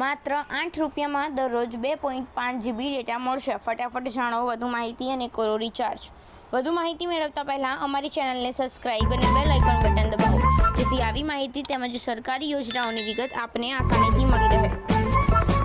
માત્ર આઠ રૂપિયામાં દરરોજ બે પોઈન્ટ પાંચ જીબી ડેટા મળશે. ફટાફટ જાણો વધુ માહિતી અને કરો રિચાર્જ વધુ માહિતી મેળવતા પહેલાં અમારી ચેનલને સબસ્ક્રાઇબ અને બેલ આઇકોન બટન દબાવો. જેથી આવી માહિતી તેમજ સરકારી યોજનાઓની વિગત આપને આસાનીથી મળી રહે.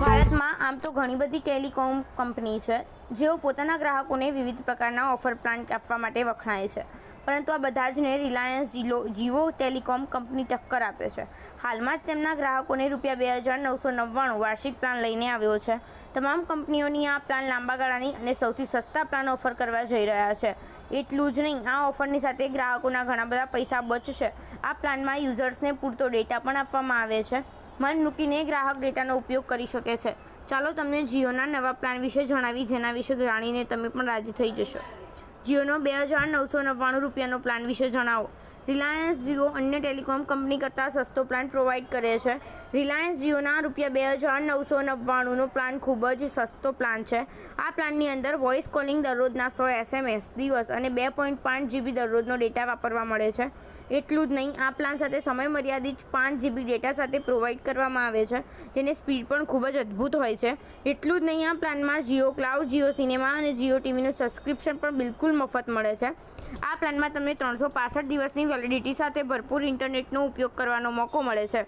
ભારતમાં આમ તો ઘણી બધી ટેલિકોમ કંપની છે. જેઓ પોતાના ગ્રાહકોને વિવિધ પ્રકારના ઓફર પ્લાન આપવા માટે વખણાય છે. પરંતુ આ બધા જને રિલાયન્સ જીલો જીઓ ટેલિકોમ કંપની ટક્કર આપે છે. હાલમાં જ તેમના ગ્રાહકોને રૂપિયા બે હજાર નવસો નવ્વાણું વાર્ષિક પ્લાન લઈને આવ્યો છે. તમામ કંપનીઓની આ પ્લાન લાંબા ગાળાની અને સૌથી સસ્તા પ્લાન ઓફર કરવા જઈ રહ્યા છે. એટલું જ નહીં, આ ઓફરની સાથે ગ્રાહકોના ઘણા બધા પૈસા બચશે. આ પ્લાનમાં યુઝર્સને પૂરતો ડેટા પણ આપવામાં આવે છે. મન મૂકીને ગ્રાહક ડેટાનો ઉપયોગ કરી શકે છે. ચાલો તમને જીઓના નવા પ્લાન વિશે જણાવી, જેના વિશે જાણીને તમે પણ રાજી થઈ જશો. જીઓનો બે હજાર નવસો નવ્વાણું રૂપિયાનો પ્લાન વિશે જણાવો. રિલાયન્સ જીઓ અન્ય ટેલિકોમ કંપની કરતાં સસ્તો પ્લાન પ્રોવાઈડ કરે છે. રિલાયન્સ જીઓના રૂપિયા બે હજાર નવસો નવ્વાણુંનો પ્લાન ખૂબ જ સસ્તો પ્લાન છે. આ પ્લાનની અંદર વોઇસ કોલિંગ દરરોજના સો એસએમએસ દિવસ અને બે પોઈન્ટ પાંચ જીબી દરરોજનો ડેટા વાપરવા મળે છે. એટલું જ નહીં, આ પ્લાન સાથે સમય મર્યાદિત પાંચ જીબી ડેટા સાથે પ્રોવાઈડ કરવામાં આવે છે, જેની સ્પીડ પણ ખૂબ જ અદ્ભુત હોય છે. એટલું જ નહીં, આ પ્લાનમાં જીઓ ક્લાઉડ જીઓ સિનેમા અને જીઓ ટીવીનું સબસ્ક્રિપ્શન પણ બિલકુલ મફત મળે છે. આ પ્લાનમાં તમને ત્રણસો પાસઠ દિવસની વેલિડિટી સાથે ભરપૂર ઇન્ટરનેટનો ઉપયોગ કરવાનો મોકો મળે છે.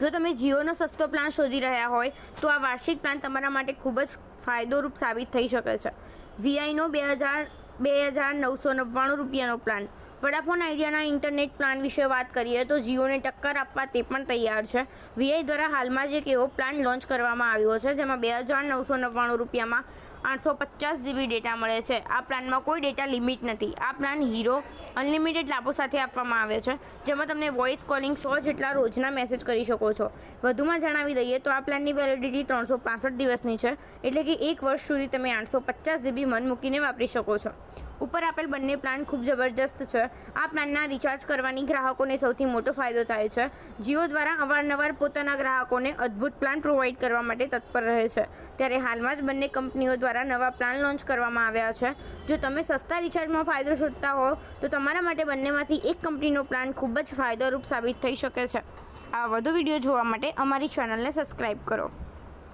જો તમે જીઓનો સસ્તો પ્લાન શોધી રહ્યા હોય, તો આ વાર્ષિક પ્લાન તમારા માટે ખૂબ જ ફાયદોરૂપ સાબિત થઈ શકે છે. વીઆઈનો બે હજાર બે હજાર નવસો નવ્વાણું રૂપિયાનો પ્લાન વડાફોન આઈડિયાના ઇન્ટરનેટ પ્લાન વિશે વાત કરીએ તો જીઓને ટક્કર આપવા તે પણ તૈયાર છે. વીઆઈ દ્વારા હાલમાં જ એક એવો પ્લાન લોન્ચ કરવામાં આવ્યો છે, જેમાં બે હજાર નવસો નવ્વાણું રૂપિયામાં આઠસો પચાસ જીબી ડેટા મળે છે. આ પ્લાનમાં કોઈ ડેટા લિમિટ નથી. આ પ્લાન હીરો અનલિમિટેડ લાભો સાથે આપવામાં આવે છે, જેમાં તમને વોઇસ કોલિંગ સો જેટલા રોજના મેસેજ કરી શકો છો. વધુમાં જણાવી દઈએ તો આ પ્લાનની વેલિડિટી ત્રણસો પાસઠ દિવસની છે, એટલે કે એક વર્ષ સુધી તમે આઠસો પચાસ જીબી મન મૂકીને વાપરી શકો છો. ઉપર આપેલ બંને પ્લાન ખૂબ જબરજસ્ત છે. આ પ્લાનના રિચાર્જ કરવાની ગ્રાહકોને સૌથી મોટો ફાયદો થાય છે. જીઓ દ્વારા અવારનવાર પોતાના ગ્રાહકોને અદ્ભુત પ્લાન પ્રોવાઈડ કરવા માટે તત્પર રહે છે. ત્યારે હાલમાં જ બંને કંપનીઓ દ્વારા નવા પ્લાન લોન્ચ કરવામાં આવ્યા છે. જો તમે સસ્તા રિચાર્જમાં ફાયદો શોધતા હો, તો તમારા માટે બંનેમાંથી એક કંપનીનો પ્લાન ખૂબ જ ફાયદોરૂપ સાબિત થઈ શકે છે. આ વધુ વીડિયો જોવા માટે અમારી ચેનલને સબસ્ક્રાઈબ કરો.